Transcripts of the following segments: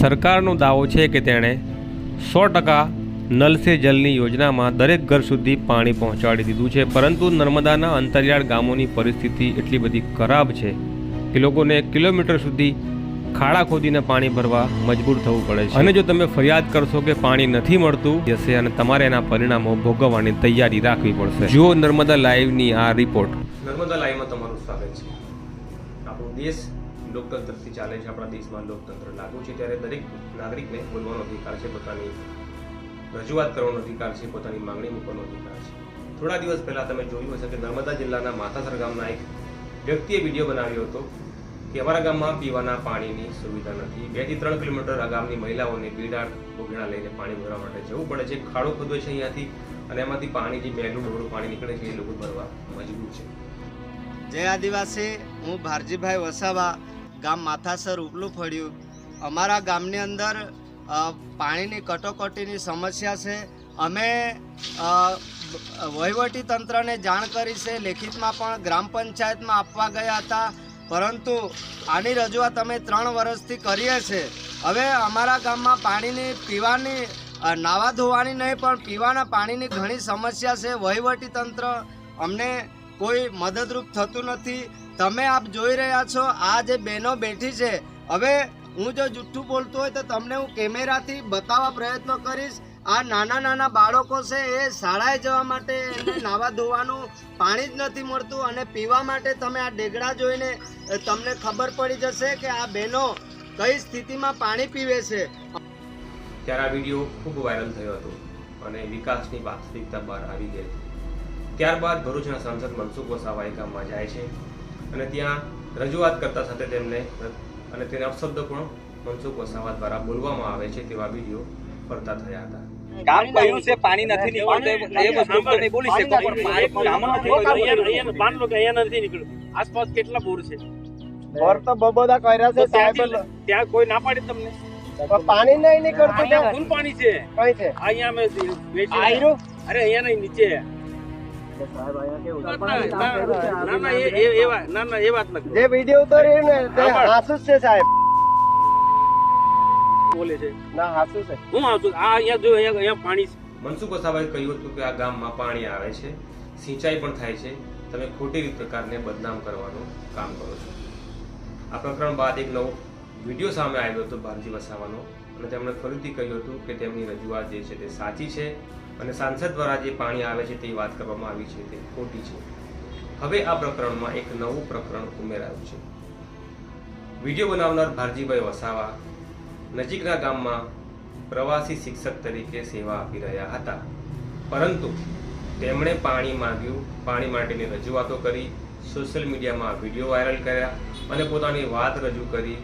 સરકારનો દાવો છે કે તેણે સો ટકા નલ સે જલની યોજનામાં દરેક ઘર સુધી પાણી પહોંચાડી દીધું છે. પરંતુ નર્મદાના અંતરિયાળ ગામોની પરિસ્થિતિ એટલી બધી ખરાબ છે કે લોકોને કિલોમીટર સુધી ખાડા ખોદીને પાણી ભરવા મજબૂર થવું પડે છે. અને જો તમે ફરિયાદ કરશો કે પાણી નથી મળતું જશે અને તમારે એના પરિણામો ભોગવવાની તૈયારી રાખવી પડશે. જુઓ નર્મદા લાઈવની આ રિપોર્ટ નર્મદા લાઈવમાં તમારું સ્વાગત છે. આપણો દેશ લોકતંત્રથી ચાલે છે. આપણા દેશમાં લોકતંત્ર લાગુ છે ત્યારે દરેક નાગરિકને બોલવાનો અધિકાર છે, પોતાની રજૂઆત કરવાનો અધિકાર છે, પોતાની માંગણી મૂકવાનો અધિકાર છે. થોડા દિવસ પહેલાં તમે જોયું હશે કે નર્મદા જિલ્લાના માથાસર ગામના એક વ્યક્તિએ વીડિયો બનાવ્યો હતો કે અમારા ગામમાં પીવાના પાણીની સુવિધા નથી. બેથી ત્રણ કિલોમીટર આ ગામની મહિલાઓને બીડા બોગીણા લઈને પાણી ભરવા માટે જવું પડે છે. ખાડો ખોદવે છે અહીંયાથી અને એમાંથી પાણી, જે મેલું ડોળું પાણી નીકળે છે, એ લોકો ભરવા મજબૂર છે. જય આદિવાસી. હું ભારજીભાઈ વસાવા ગામ માથાસર ઉપલું ફળ્યું અમારા ગામની અંદર પાણીની કટોકટીની સમસ્યા છે. અમે વહીવટીતંત્રને વહીવટી તંત્રને જાણ કરી છે. લેખિતમાં પણ ગ્રામ પંચાયતમાં આપવા ગયા હતા. પરંતુ આની રજૂઆત અમે ત્રણ વર્ષથી કરીએ છીએ. હવે અમારા ગામમાં પાણીની, પીવાની નાવા ધોવાની નહીં, પણ પીવાના પાણીની ઘણી સમસ્યા છે. વહીવટી તંત્ર અમને કોઈ મદદરૂપ થતું નથી. તમે આપ જોઈ રહ્યા છો, આ જે બહેનો બેઠી છે. હવે હું જો જુઠ્ઠું બોલતો હોય તો તમને હું કેમેરાથી બતાવવા પ્રયત્ન કરીશ. આ નાના નાના બાળકો છે, એ શાળાએ જવા માટે એમને નાવા ધોવાનું પાણી જ નથી મળતું અને પીવા માટે તમે આ ડેગડા જોઈને તમને ખબર પડી જશે કે આ બહેનો કઈ સ્થિતિમાં પાણી પીવે છે. ત્યારે આ વીડિયો ખૂબ વાયરલ થયો હતો અને વિકાસની વાસ્તવિકતા બહાર આવી ગઈ હતી. ત્યારબાદ ભરૂચના સાંસદ મનસુખ વસાવાએ ગામમાં જાય છે અને ત્યાં રજૂઆત કરતા સાથે તેમને અને તેને અપશબ્દો પણ મનસુખ વસાવા દ્વારા બોલવામાં આવે છે તેવા વીડિયો ફરતા થયા હતા. કામ કહ્યું છે પાણી નથી નીકળતું એ વસ્તુ તો નહીં બોલી શકો પણ પાણી કામ નથી અહીંયા- માન લો કે અહીંયા નથી નીકળ્યું આસપાસ કેટલા બોર છે? બોર તો બબોદા કર્યા છે ત્યાં કોઈ ના પાડી તમને? પાણી નહીં નીકળતું અહીંયા ફૂલ પાણી છે? કઈ છે? અહીંયા અમે અરે અહીંયા નહીં નીચે. જે વીડિયો ઉતાર્યો ને તે હાસુ છે સાહેબ. બોલે છે. ના હાસુ છે. હું આવતું આ અહીંયા જો અહીંયા અહીંયા પાણી મનસુખ વસાવાએ કહ્યું હતું કે આ ગામમાં પાણી આવે છે. સિંચાઈ પણ થાય છે. તમે ખોટી રીત પ્રકારને બદનામ કરવાનું કામ કરો છો. આ પ્રકરણ બાદ એક નવો વીડિયો સામે આવ્યો હતો ભારતી વસાવાનો. અને તેમણે ફરીથી કહ્યું હતું કે તેમની રજૂઆત જે છે તે સાચી છે. અને સાંસદ દ્વારા જે પાણી આવે છે તે વાત કરવામાં આવી છે, તે ખોટી છે. હવે આ પ્રકરણમાં એક નવું પ્રકરણ ઉમેરાયું છે. વીડિયો બનાવનાર ભારજીભાઈ વસાવા નજીકના ગામમાં પ્રવાસી શિક્ષક તરીકે સેવા આપી રહ્યા હતા. પરંતુ તેમણે પાણી માંગ્યું, પાણી માટેની રજૂઆતો કરી, સોશિયલ મીડિયામાં વીડિયો વાયરલ કર્યા અને પોતાની વાત રજૂ કરી,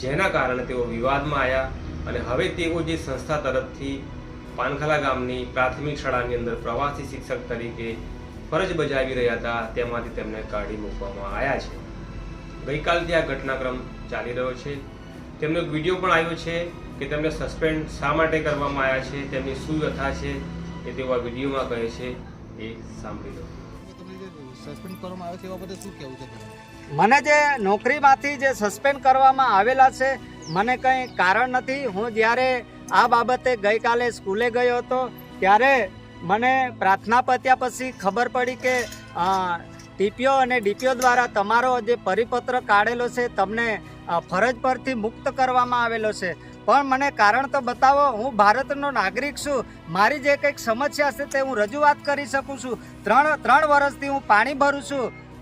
જેના કારણે તેઓ વિવાદમાં આવ્યા અને હવે તેઓ જે સંસ્થા તરફથી પાનખલા ગામની પ્રાથમિક શાળાની અંદર પ્રવાસી શિક્ષક તરીકે ફરજ બજાવી રહ્યા હતા. તેમાંથી તેમને કાઢી મૂકવામાં આવ્યા છે. ગઈકાલથી આ ઘટનાક્રમ ચાલી રહ્યો છે. તેમનો એક વીડિયો પણ આવ્યો છે કે તેમને સસ્પેન્ડ શા માટે કરવામાં આવ્યા છે તેમની શું વ્યથા છે એ તેઓ આ વિડીયોમાં કહે છે. એ સાંભળી લો. સસ્પેન્ડ કરવામાં આવે છે એવા બધે શું કહેવું છે મને જે નોકરીમાંથી જે સસ્પેન્ડ કરવામાં આવેલા છે મને કંઈ કારણ નથી. હું જ્યારે આ બાબતે ગઈકાલે સ્કૂલે ગયો હતો, ત્યારે મને પ્રાર્થના પત્યા પછી ખબર પડી કે ટીપીઓ અને ડીપીઓ દ્વારા તમારો જે પરિપત્ર કાઢેલો છે, તમને ફરજ પરથી મુક્ત કરવામાં આવેલો છે. પણ મને કારણ તો બતાવો, હું ભારતનો નાગરિક છું, મારી જે કંઈક સમસ્યા છે તે હું રજૂઆત કરી શકું છું. ત્રણ ત્રણ વર્ષથી હું પાણી ભરું છું.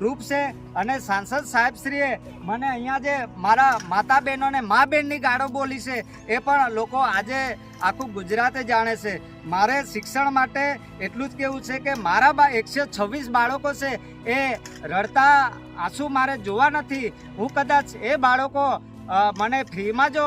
પ્રૂફ છે અને સાંસદ સાહેબશ્રીએ મને અહીંયા જે મારા માતા બહેનોને મા બહેનની ગાળો બોલી છે, એ પણ લોકો આજે આખું ગુજરાતે જાણે છે. મારે શિક્ષણ માટે એટલું જ કહેવું છે કે મારા બા એકસો છવ્વીસ બાળકો છે, એ રડતા આંસુ મારે જોવા નથી. હું કદાચ એ બાળકો મને ફ્રીમાં જો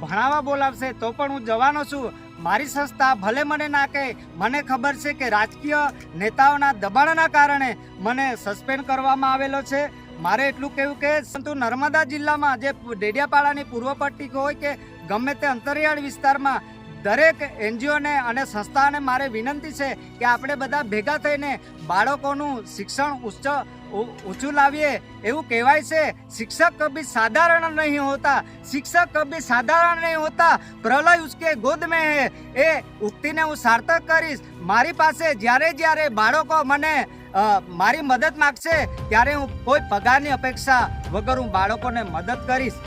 ભણાવવા બોલાવશે તો પણ હું જવાનો છું. મારી સંસ્થા ભલે મને ના કહે, મને ખબર છે કે રાજકીય નેતાઓના દબાણના કારણે મને સસ્પેન્ડ કરવામાં આવેલો છે. મારે એટલું કહેવું કે પરંતુ નર્મદા જિલ્લામાં જે ડેડિયાપાડાની પૂર્વ પટ્ટી હોય કે ગમે તે અંતરિયાળ વિસ્તારમાં દરેક એનજીઓને અને સંસ્થાને મારે વિનંતી છે કે આપણે બધા ભેગા થઈને બાળકોનું શિક્ષણ ઉચ્ચ ઊંચું લાવીએ એવું કહેવાય છે. શિક્ષક કભી સાધારણ નહીં હોતા. શિક્ષક કભી સાધારણ નહીં હોતા. પ્રલય ઉસકે ગોદ મેં હે. એ ઉક્તિને હું સાર્થક કરીશ. મારી પાસે જ્યારે જ્યારે બાળકો મને મારી મદદ માગશે, ત્યારે હું કોઈ પગારની અપેક્ષા વગર હું બાળકોને મદદ કરીશ.